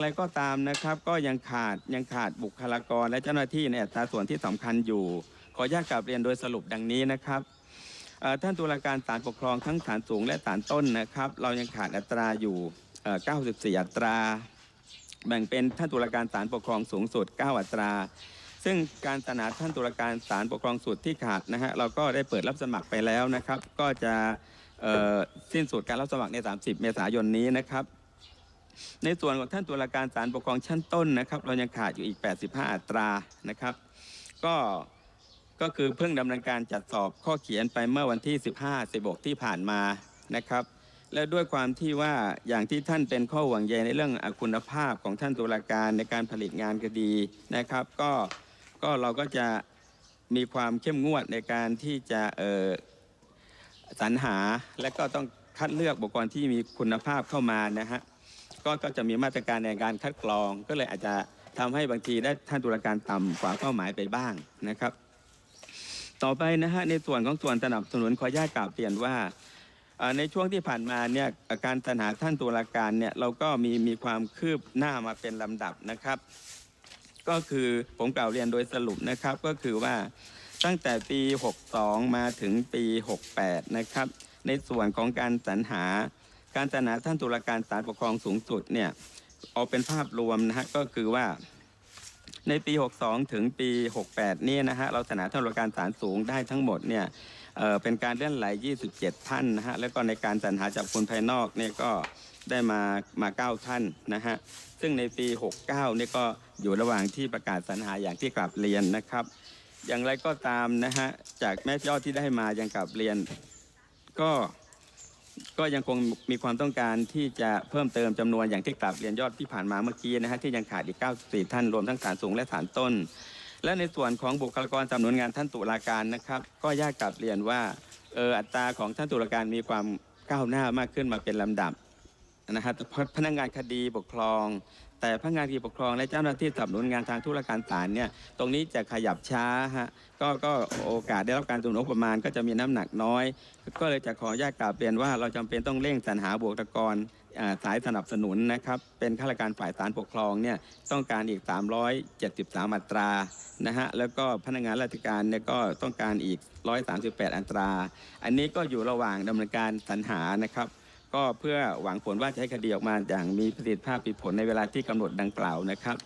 อะไรก็ตามนะครับก็ยังขาดยังขาดบุคลากรและเจ้าหน้าที่ในอัตราส่วนที่สำคัญอยู่ ขออนุญาตกลับเรียนโดยสรุปดังนี้นะครับท่านตุลาการศาลปกครองทั้งศาลสูงและศาลต้นนะครับ เรายังขาดอัตราอยู่เอ่อ94 อัตรา แบ่งเป็นท่านตุลาการศาลปกครองสูงสุด 9 อัตรา ซึ่งการสนาท่านตุลาการศาลปกครองสุดที่ขาดนะฮะเราก็ได้เปิดรับสมัครไปแล้วนะครับ ก็จะสิ้นสุดการรับสมัครใน 30 เมษายนนี้นะครับ ในส่วนของท่านตุลาการศาลปกครองชั้นต้นนะครับ เรายังขาดอยู่อีก 85 อัตรานะครับ ก็ก็คือเพิ่งดำเนินการจัดสอบข้อเขียนไปเมื่อวันที่ 15 16 ที่ผ่านมานะครับ และด้วยความที่ว่าอย่างที่ท่านเป็นข้อห่วงใยในเรื่องคุณภาพของท่านตุลาการในการผลิตงานคดีนะครับ ก็ก็เราก็จะมีความเข้มงวดในการที่จะเออสรรหาและก็ต้องคัดเลือกบุคคลที่มีคุณภาพเข้ามานะฮะ ก็ก็จะมีมาตรการในการคัดกรอง ก็เลยอาจจะทำให้บางทีได้ท่านตุลาการต่ำกว่าเป้าหมายไปบ้างนะครับ ต่อไปนะฮะในส่วนของส่วนสนับสนุนขออนุญาตกล่าวเปลี่ยนว่าในช่วงที่ผ่านมาเนี่ยการสรรหาท่านตุลาการเนี่ยเราก็มีมีความคืบหน้ามาเป็นลำดับนะครับ ก็คือผมกล่าวเรียนโดยสรุปนะครับก็คือว่าตั้งแต่ปี 62 มาถึงปี 68 นะครับ ในส่วนของการสรรหา การสรรหาท่านตุลาการศาลปกครองสูงสุดเนี่ยเอาเป็นภาพรวมนะฮะก็คือว่าในปี 62 ถึงปี 68เนี่ยนะฮะเราสรรหาท่านตุลาการศาลสูงได้ทั้งหมดเนี่ยเเป็นการเลื่อนไหล 27 ท่านนะฮะแล้วก็ในการสรรหาจากคนภายนอกเนี่ยก็ได้มามา 9 ท่านนะฮะซึ่งในปี 69เนี่ยก็อยู่ระหว่างที่ประกาศสรรหาอย่างที่กลับเรียนนะครับ อย่างไรก็ตามนะฮะจากแม่ยอดที่ได้มาอยังกลับเรียน ก็ ก็ยังคงมีความต้องการที่จะเพิ่มเติมจำนวนอย่างที่กลับเรียนยอดที่ผ่านมาเมื่อกี้นะฮะที่ยังขาดอีก 94 ท่านรวมทั้งศาลสูงและศาลต้น และในส่วนของบุคลากรจำนวนงานท่านตุลาการนะครับ ก็ยากกลับเรียนว่าเอออัตราของท่านตุลาการมีความก้าวหน้ามากขึ้นมาเป็นลำดับ นะฮะพนักงานคดีปกครอง แต่พนักงานคดีปกครองและเจ้าหน้าที่สนับสนุนงานทางธุรการศาลเนี่ยตรงนี้จะขยับช้าฮะก็ก็โอกาสได้รับการสนับสนุนประมาณก็จะมีน้ำหนักน้อย ก็เลยจะขออนุญาตกล่าวเรียนว่าเราจำเป็นต้องเร่งสรรหาบุคลากรสายสนับสนุนนะครับเป็นข้าราชการฝ่ายศาลปกครองเนี่ยต้องการอีก 373อัตรานะฮะแล้วก็พนักงานราชการเนี่ยก็ต้องการอีก 138 อัตรา อันนี้ก็อยู่ระหว่างดำเนินการสรรหานะครับ ก็เพื่อหวังผลว่าจะให้คดีออกมาอย่างมีประสิทธิภาพมีผลในเวลาที่กำหนดดังกล่าวนะครับ